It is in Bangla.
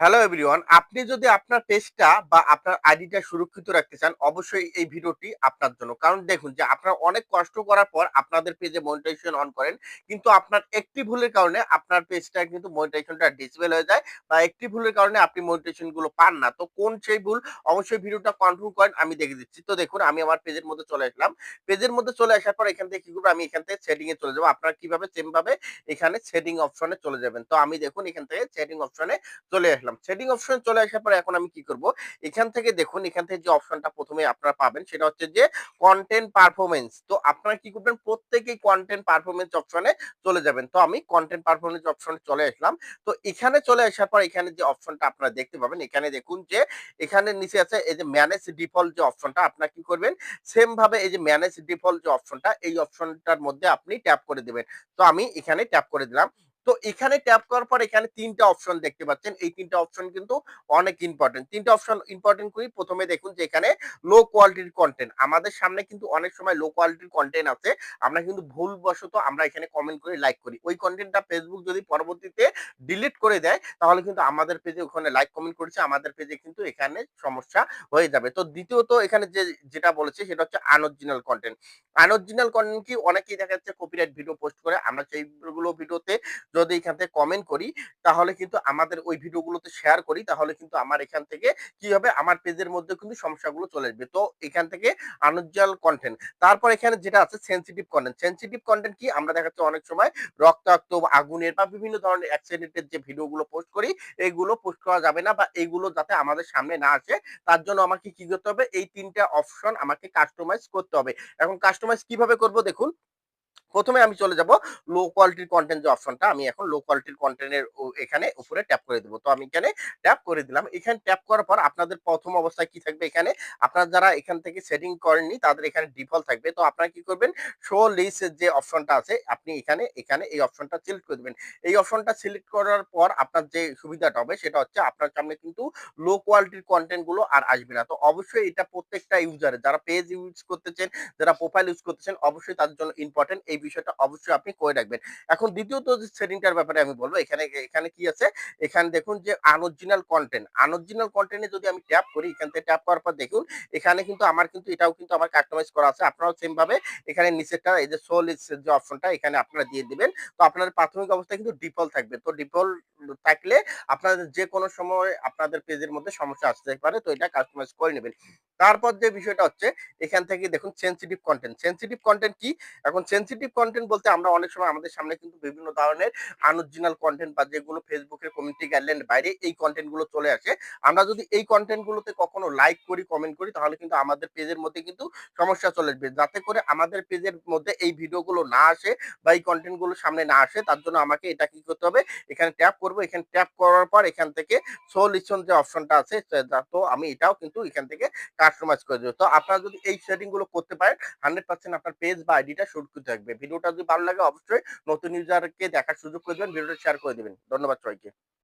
হ্যালো এভরিওয়ান আপনি যদি আপনার পেজটা বা আপনার আইডিটা সুরক্ষিত রাখতে চান, অবশ্যই এই ভিডিওটি আপনার জন্য। কারণ দেখুন যে আপনার অনেক কষ্ট করার পর আপনাদের পেজে মনিটাইজেশন অন করেন, কিন্তু আপনার একটি ভুলের কারণে আপনার পেজটা কিন্তু মনিটাইজেশনটা ডিসেবল হয়ে যায় বা একটি ভুলের কারণে আপনি মনিটাইজেশনগুলো পান না। তো কোন সেই ভুল, অবশ্যই ভিডিওটা কন্ট্রোল করেন, আমি দেখে দিচ্ছি। তো দেখুন, আমি আমার পেজের মধ্যে চলে আসলাম। পেজের মধ্যে চলে আসার পর এখান থেকে কি করব? আমি এখান থেকে সেটিং এ চলে যাব। আপনারা কীভাবে সেম ভাবে এখানে সেটিং অপশনে চলে যাবেন? তো আমি দেখুন এখান থেকে সেটিং অপশনে চলে আসলাম সেটিং অপশন চলে আসার পরে এখন আমি কি করব? এখান থেকে দেখুন, এখান থেকে যে অপশনটা প্রথমে আপনারা পাবেন সেটা হচ্ছে যে কন্টেন্ট পারফরমেন্স তো আপনারা কি করবেন? প্রত্যেকেই কন্টেন্ট পারফরমেন্স অপশনে চলে যাবেন। তো আমি কন্টেন্ট পারফরমেন্স অপশনে চলে আসলাম। তো এখানে চলে আসার পর এখানে যে অপশনটা আপনারা দেখতে পাবেন, এখানে দেখুন যে এখানে নিচে আছে এই যে ম্যানেজ ডিফল্ট যে অপশনটা আপনারা কি করবেন? সেম ভাবে এই যে ম্যানেজ ডিফল্ট যে অপশনটা এই অপশনটার মধ্যে আপনি ট্যাপ করে দিবেন। তো আমি এখানে ট্যাপ করে দিলাম। তো এখানে ট্যাপ করার পর এখানে তিনটা অপশন দেখতে পাচ্ছেন। এই তিনটা অপশন কিন্তু অনেক ইম্পর্টেন্ট তিনটা অপশন ইম্পর্টেন্ট করি। প্রথমে দেখুন যে এখানে লো কোয়ালিটির কন্টেন্ট আমাদের সামনে কিন্তু অনেক সময় লো কোয়ালিটির কন্টেন্ট আছে। আমরা কিন্তু ভুলবশত আমরা এখানে কমেন্ট করে লাইক করি। ওই কন্টেন্টটা ফেসবুক যদি পরবর্তীতে ডিলিট করে দেয়, তাহলে কিন্তু আমাদের পেজে ওখানে লাইক কমেন্ট করেছে। আমাদের পেজে কিন্তু এখানে সমস্যা হয়ে যাবে। তো দ্বিতীয়ত এখানে যে, যেটা বলেছে, সেটা হচ্ছে আনঅরিজিনাল কন্টেন্ট আনঅরিজিনাল কন্টেন্ট কি? অনেকেই দেখা যাচ্ছে কপিরাইট ভিডিও পোস্ট করে। আমরা সেইগুলো ভিডিওতে যদি এখান থেকে কমেন্ট করি, তাহলে কিন্তু আমাদের ওই ভিডিওগুলোতে শেয়ার করি, তাহলে কিন্তু আমার এখান থেকে কি হবে? আমার পেজের মধ্যে কিন্তু সমস্যাগুলো চলে আসবে। তো এখান থেকে আনুজ্জ্বল কন্টেন্ট তারপর এখানে যেটা আছে সেন্সিটিভ কন্টেন্ট সেন্সিটিভ কন্টেন্ট কি? আমরা দেখা যাচ্ছে অনেক সময় রক্তাক্ত আগুনের বা বিভিন্ন ধরনের অ্যাক্সিডেন্টের যে ভিডিওগুলো পোস্ট করি এইগুলো পোস্ট করা যাবে না বা এইগুলো যাতে আমাদের সামনে না আসে, তার জন্য আমাকে কি করতে হবে? এই তিনটা অপশন আমাকে কাস্টমাইজ করতে হবে। এখন কাস্টমাইজ কীভাবে করব? দেখুন প্রথমে আমি চলে যাব লো কোয়ালিটির কনটেন্ট যে অপশনটা আমি এখন লো কোয়ালিটির কনটেন্টের এখানে উপরে ট্যাপ করে দেবো। তো আমি এখানে ট্যাপ করে দিলাম। এখানে ট্যাপ করার পর আপনাদের প্রথম অবস্থায় কি থাকবে এখানে? আপনারা যারা এখান থেকে সেটিং করেননি, তাদের এখানে ডিফল্ট থাকবে। তো আপনারা কি করবেন? শো লিস্ট যে অপশনটা আছে, আপনি এখানে এখানে এই অপশনটা সিলেক্ট করে দেবেন। এই অপশনটা সিলেক্ট করার পর আপনার যে সুবিধাটা হবে, সেটা হচ্ছে আপনার সামনে কিন্তু লো কোয়ালিটির কন্টেন্টগুলো আর আসবে না। তো অবশ্যই এটা প্রত্যেকটা ইউজারের যারা পেজ ইউজ করতেছেন, যারা প্রোফাইল ইউজ করতেছেন, অবশ্যই তাদের জন্য ইম্পর্টেন্ট এই বিষয়টা অবশ্যই আপনি করে রাখবেন। এখন দ্বিতীয়ত সেটিংটার ব্যাপারে আমি বলব, এখানে এখানে কি আছে? এখানে দেখুন যে আনঅরিজিনাল কন্টেন্ট আনঅরিজিনাল কন্টেন্টে যদি আমি ট্যাপ করি, এখান থেকে ট্যাপ করার পর দেখুন, এখানে কিন্তু আমার কিন্তু, এটাও কিন্তু আমার কাস্টমাইজ করা আছে। আপনারাও সেম ভাবে এখানে নিচেরটা, এই যে সোল যে অপশনটা এখানে আপনারা দিয়ে দিবেন। তো আপনার প্রাথমিক অবস্থায় কিন্তু ডিফল্ট থাকবে। তো ডিফল্ট থাকলে আপনাদের যে কোনো সময় আপনাদের পেজের মধ্যে সমস্যা আসতে পারে, তো এটা কাস্টমাইজ করে নেবেন। তারপর যে বিষয়টা হচ্ছে, এখান থেকে দেখুন সেন্সিটিভ কন্টেন্ট সেন্সিটিভ কন্টেন্ট কি? এখন সেন্সিটিভ কন্টেন্ট বলতে আমরা অনেক সময় আমাদের সামনে কিন্তু বিভিন্ন ধরনের আনঅরিজিনাল কন্টেন্ট বা যেগুলো ফেসবুকের কমিউনিটি গাইডলাইন বাইরে এই কন্টেন্টগুলো চলে আসে। আমরা যদি এই কন্টেন্ট গুলোতে কখনো লাইক করি কমেন্ট করি, তাহলে কিন্তু আমাদের পেজের মধ্যে কিন্তু সমস্যা চলে আসবে। যাতে করে আমাদের পেজের মধ্যে এই ভিডিওগুলো না আসে বা এই কন্টেন্টগুলো সামনে না আসে, তার জন্য আমাকে এটা কি করতে হবে? এখানে ট্যাপ করব এখানে ট্যাপ করার পর এখান থেকে সো লিসন যে অপশনটা আছে তো আমি এটাও কিন্তু এখান থেকে কাস্টমাইজ করে দেবো। তো আপনারা যদি এই সেটিংগুলো করতে পারেন হান্ড্রেড পার্সেন্ট আপনার পেজ বা আইডিটা সুরক্ষিত থাকবে। ভিডিওটা যদি ভালো লাগে, অবশ্যই নতুন ইউজারকে দেখার সুযোগ করে দেবেন, ভিডিওটা শেয়ার করে দেবেন। ধন্যবাদ সবাইকে।